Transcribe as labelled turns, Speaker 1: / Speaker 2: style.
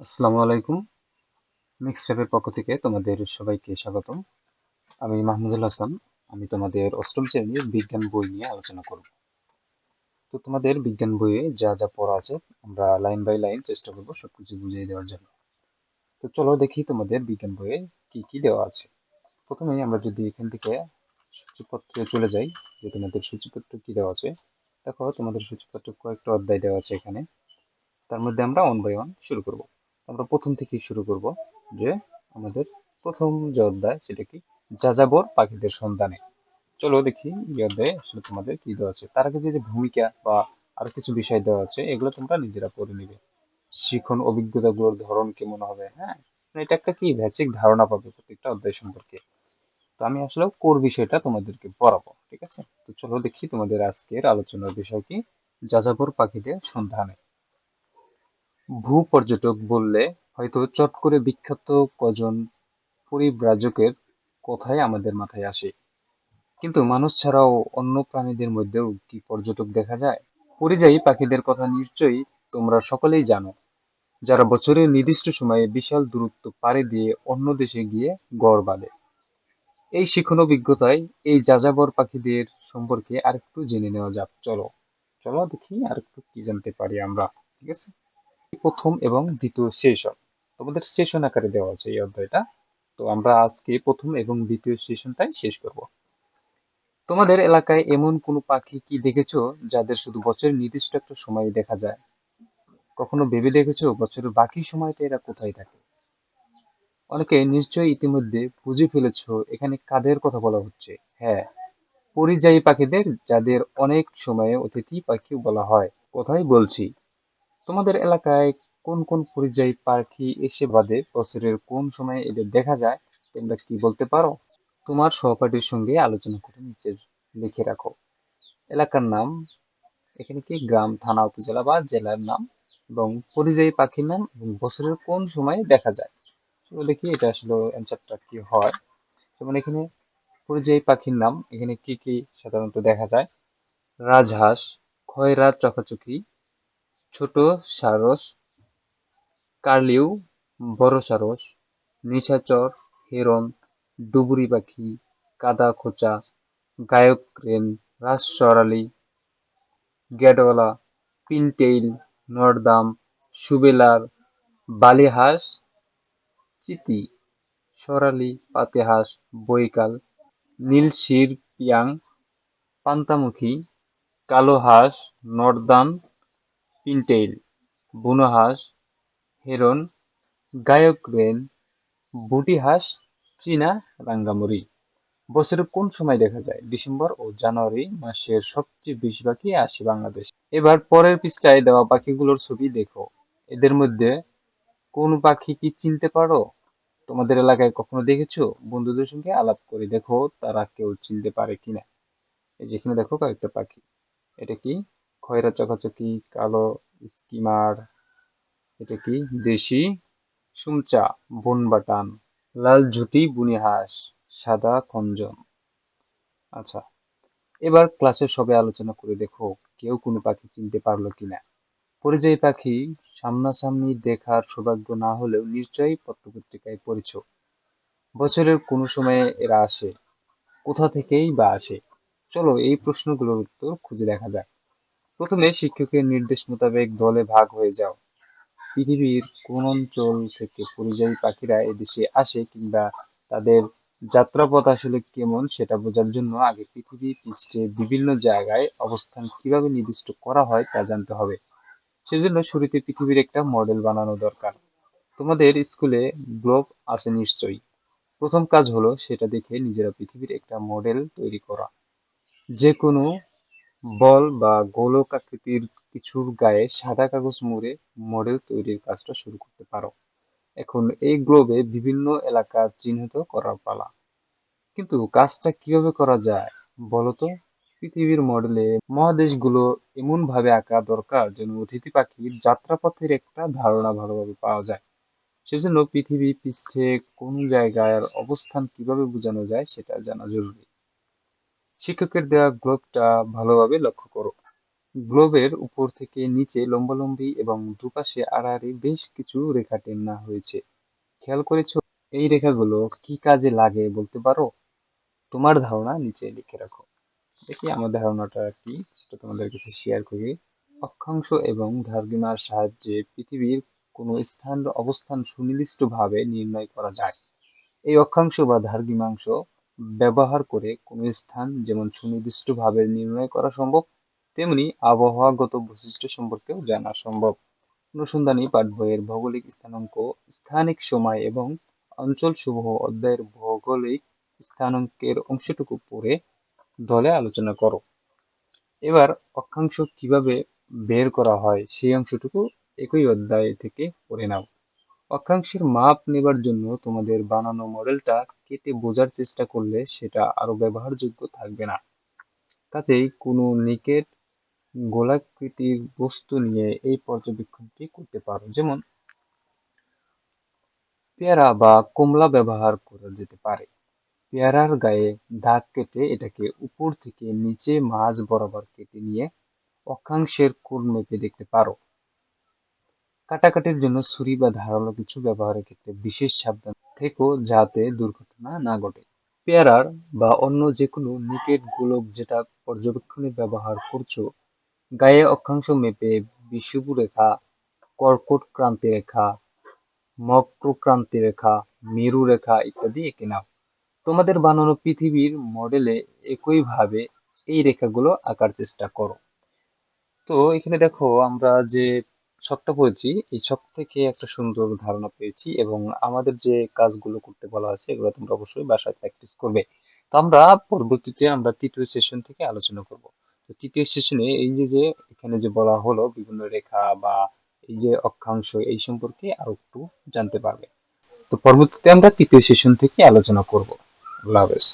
Speaker 1: আসসালামু আলাইকুম। মিক্স ফ্যাবের পক্ষ থেকে তোমাদের সবাইকে স্বাগতম। আমি মাহমুদুল হাসান, আমি তোমাদের অষ্টম শ্রেণির বিজ্ঞান বই নিয়ে আলোচনা করব। তো তোমাদের বিজ্ঞান বইয়ে যা যা পড়া আছে, আমরা লাইন বাই লাইন চেষ্টা করব সবকিছু বুঝিয়ে দেওয়ার জন্য। তো চলো দেখি তোমাদের বিজ্ঞান বইয়ে কি কি দেওয়া আছে। প্রথমেই আমরা যদি এখান থেকে সূচিপত্রে চলে যাই, যে তোমাদের সূচিপত্র কি দেওয়া আছে। দেখো তোমাদের সূচিপত্র কয়েকটা অধ্যায় দেওয়া আছে এখানে। তার মধ্যে আমরা ওয়ান বাই ওয়ান শুরু করব। আমরা প্রথম থেকেই শুরু করব যে আমাদের প্রথম যে অধ্যায় সেটা কি? যাযাবর পাখিদের সন্ধানে চলো দেখি এই অধ্যায়ে আসলে তোমাদের কি দেওয়া আছে। তার আগে যে ভূমিকা বা আরও কিছু বিষয় দেওয়া আছে, এগুলো তোমরা নিজেরা পড়ে নিবে। শিখন অভিজ্ঞতাগুলোর ধরন কেমন হবে হ্যাঁ? মানে এটা একটা কি বেসিক ধারণা পাবে প্রত্যেকটা অধ্যায় সম্পর্কে। তো আমি আসলে কোর বিষয়টা তোমাদেরকে পড়াবো, ঠিক আছে? তো চলো দেখি তোমাদের আজকের আলোচনার বিষয় কি? যাযাবর পাখিদের সন্ধানে। ভূ-পর্যটক বললে হয়তো চট করে বিখ্যাত কজন পরিব্রাজকের কথাই আমাদের মাথায় আসে। কিন্তু মানুষ ছাড়াও অন্য প্রাণীদের মধ্যেও কি পর্যটক দেখা যায়? পরিযায়ী পাখিদের কথা নিশ্চয়ই তোমরা সকলেই জানো, যারা বছরের নির্দিষ্ট সময়ে বিশাল দূরত্ব পাড়ি দিয়ে অন্য দেশে গিয়ে গড় বাঁধে। এই শিখন অভিজ্ঞতায় এই যাযাবর পাখিদের সম্পর্কে আরেকটু জেনে নেওয়া যাক। চলো চলো দেখি আরেকটু কি জানতে পারি আমরা, ঠিক আছে? প্রথম এবং দ্বিতীয় সেশন তোমাদের সেশন আকারে দেওয়া আছে এই অধ্যায়টা। তো আমরা আজকে প্রথম এবং দ্বিতীয় সেশনটাই শেষ করব। তোমাদের এলাকায় এমন কোনো পাখি কি দেখেছ যাদের শুধু বছরের নির্দিষ্ট একটা সময় দেখা যায়? কখনো ভেবে দেখেছ বছরের বাকি সময়টা এরা কোথায় থাকে? অনেকে নিশ্চয়ই ইতিমধ্যে বুঝে ফেলেছো, এখানে কাদের কথা বলা হচ্ছে। হ্যাঁ পরিযায়ী পাখিদের যাদের অনেক সময়ে অতিথি পাখি বলা হয়। কথাই বলছি। তোমাদের এলাকায় কোন কোন পরিযায়ী পাখি এসে বাদে বছরের কোন সময়ে এদের দেখা যায় তোমরা কি বলতে পারো? তোমার সহপাঠীর সঙ্গে আলোচনা করে নিচে লিখে রাখো। এলাকার নাম, এখানে কি গ্রাম, থানা, উপজেলা বা জেলার নাম এবং পরিযায়ী পাখির নাম এবং বছরের কোন সময়ে দেখা যায়? তো দেখি এটা আসলে অ্যান্সারটা কি হয়? যেমন এখানে পরিযায়ী পাখির নাম, এখানে কি কি সাধারণত দেখা যায়? রাজহাঁস খয়রা চকাচকি ছোট সারস, কার্লিউ, বড় সারস, নিশাচর হেরন ডুবুরি পাখি, কাদা খোঁচা, গায়ক রেন রাজশরালি গ্যাডওয়ালা, পিনটেইল, নর্দাম, সুবেলার, বালিহাঁস, চিতি, সরালি, পাতিহাঁস, বৈকাল, নীলশির, পিয়াং, পান্তামুখী কালো হাঁস নর্দান পিনটেইল বুনো হাঁস, হেরন, গায়ক রেন, বুটি হাঁস, চীনা রাঙ্গামুরি বছরের কোন সময় দেখা যায়? ডিসেম্বর ও জানুয়ারি মাসের সবচেয়ে বেশি পাখি আসে বাংলাদেশ। এবার পরের পৃষ্ঠায় দেওয়া পাখিগুলোর ছবি দেখো। এদের মধ্যে কোন পাখি কি চিনতে পারো? তোমাদের এলাকায় কখনো দেখেছ? বন্ধুদের সঙ্গে আলাপ করে দেখো, তারা কেউ চিনতে পারে কিনা। এই যে এখানে দেখো কয়েকটা পাখি। এটা কি? খয়রা চকাচকি, কালো স্কিমার, এটা কি? দেশি সুমচা, বনবাটান, লাল ঝুটি বুনি হাঁস সাদা খঞ্জন আচ্ছা এবার ক্লাসে সবে আলোচনা করে দেখো, কেউ কোনো পাখি চিনতে পারল কিনা। পরিযায়ী পাখি সামনাসামনি দেখার সৌভাগ্য না হলেও নিশ্চয়ই পত্রপত্রিকায় পড়েছ। বছরের কোনো সময়ে এরা আসে? কোথা থেকেই বা আসে? চলো এই প্রশ্নগুলোর উত্তর খুঁজে দেখা যাক। প্রথমে শিক্ষকের নির্দেশ মোতাবেক দলে ভাগ হয়ে যাও। পৃথিবীর কোন অঞ্চল থেকে পরিযায়ী পাখিরা এদেশে আসে কিংবা তাদের যাত্রাপথ আসলে কেমন সেটা বোঝার জন্য আগে পৃথিবী পৃষ্ঠে বিভিন্ন জায়গায় অবস্থান কীভাবে নির্দিষ্ট করা হয় তা জানতে হবে। সেজন্য শুরুতে পৃথিবীর একটা মডেল বানানো দরকার। তোমাদের স্কুলে গ্লোব আছে নিশ্চয়ই। প্রথম কাজ হলো সেটা দেখে নিজেরা পৃথিবীর একটা মডেল তৈরি করা। যে কোনো বল বা গোলক আকৃতির কিছুর গায়ে সাদা কাগজ মুড়ে মডেল তৈরির কাজটা শুরু করতে পারো। এখন এই গ্লোবে বিভিন্ন এলাকা চিহ্নিত করার পালা। কিন্তু কাজটা কীভাবে করা যায় বলতো? পৃথিবীর মডেলে মহাদেশগুলো এমন ভাবে আঁকা দরকার যেন অতিথি পাখির যাত্রাপথের একটা ধারণা ভালোভাবে পাওয়া যায়। সেজন্য পৃথিবী পৃষ্ঠে কোন জায়গার অবস্থান কীভাবে বোঝানো যায় সেটা জানা জরুরি। শিক্ষকের দেওয়া গ্লোবটা ভালোভাবে লক্ষ্য করো। গ্লোবের উপর থেকে নিচে লম্বালম্বি এবং দুপাশে আড়াআড়ি বেশ কিছু রেখা টেনা হয়েছে। খেয়াল করেছ? এই রেখাগুলো কি কাজে লাগে বলতে পারো? তোমার ধারণা নিচে লিখে রাখো। দেখি আমার ধারণাটা কি, সেটা তোমাদের কাছে শেয়ার করি। অক্ষাংশ এবং দ্রাঘিমার সাহায্যে পৃথিবীর কোনো স্থান অবস্থান সুনির্দিষ্টভাবে নির্ণয় করা যায়। এই অক্ষাংশ বা দ্রাঘিমাংশ ব্যবহার করে কোনো স্থান যেমন সুনির্দিষ্টভাবে নির্ণয় করা সম্ভব, তেমনি আবহাওয়াগত বৈশিষ্ট্য সম্পর্কেও জানা সম্ভব। অনুসন্ধানী পাঠ বইয়ের ভৌগোলিক স্থানাঙ্ক, স্থানিক সময় এবং অঞ্চল সমূহ অধ্যায়ের ভৌগোলিক স্থানাঙ্কের অংশটুকু পড়ে দলে আলোচনা করো। এবার অক্ষাংশ কীভাবে বের করা হয় সেই অংশটুকু একই অধ্যায় থেকে পড়ে নাও। অক্ষাংশের মাপ নেবার জন্য তোমাদের বানানো মডেলটা কেটে বোঝার চেষ্টা করলে সেটা আরও ব্যবহারযোগ্য থাকবে না। কাজেই কোনো নিকেট গোলাকৃতির বস্তু নিয়ে এই পর্যবেক্ষণটি করতে পারো। যেমন পেয়ারা বা কমলা ব্যবহার করা যেতে পারে। পেয়ারার গায়ে দাগ কেটে এটাকে উপর থেকে নিচে মাঝ বরাবর কেটে নিয়ে অক্ষাংশের কোণ মেপে দেখতে পারো। কাটাকাটির জন্য ছুরি বা ধারালো কিছু ব্যবহারের ক্ষেত্রে বিশেষ সাবধান থেকো যাতে দুর্ঘটনা না ঘটে। পেয়ারার বা অন্য যে কোনো নিকেট গোলক যেটা পর্যবেক্ষণে ব্যবহার করছ, গায়ে অক্ষাংশ মেপে বিষুব রেখা, কর্কট ক্রান্তি রেখা মকরক্রান্তি রেখা, মেরু রেখা ইত্যাদি এঁকে নাও। তোমাদের বানানো পৃথিবীর মডেলে একইভাবে এই রেখাগুলো আঁকার চেষ্টা করো। তো এখানে দেখো আমরা যে ছকটা পড়েছি। এই ছক থেকে একটা সুন্দর ধারণা পেয়েছি এবং আমাদের যে কাজগুলো করতে বলা আছে, এগুলো তোমরা অবশ্যই বাসায় প্র্যাকটিস করবে। তো আমরা পরবর্তীতে আমরা তৃতীয় সেশন থেকে আলোচনা করব। তো তৃতীয় সেশনে এই যে যে এখানে যে বলা হলো বিভিন্ন রেখা বা এই যে অক্ষাংশ, এই সম্পর্কে আরও একটু জানতে পারবে। তো পরবর্তীতে আমরা তৃতীয় সেশন থেকে আলোচনা করব। আল্লাহ হাফেজ।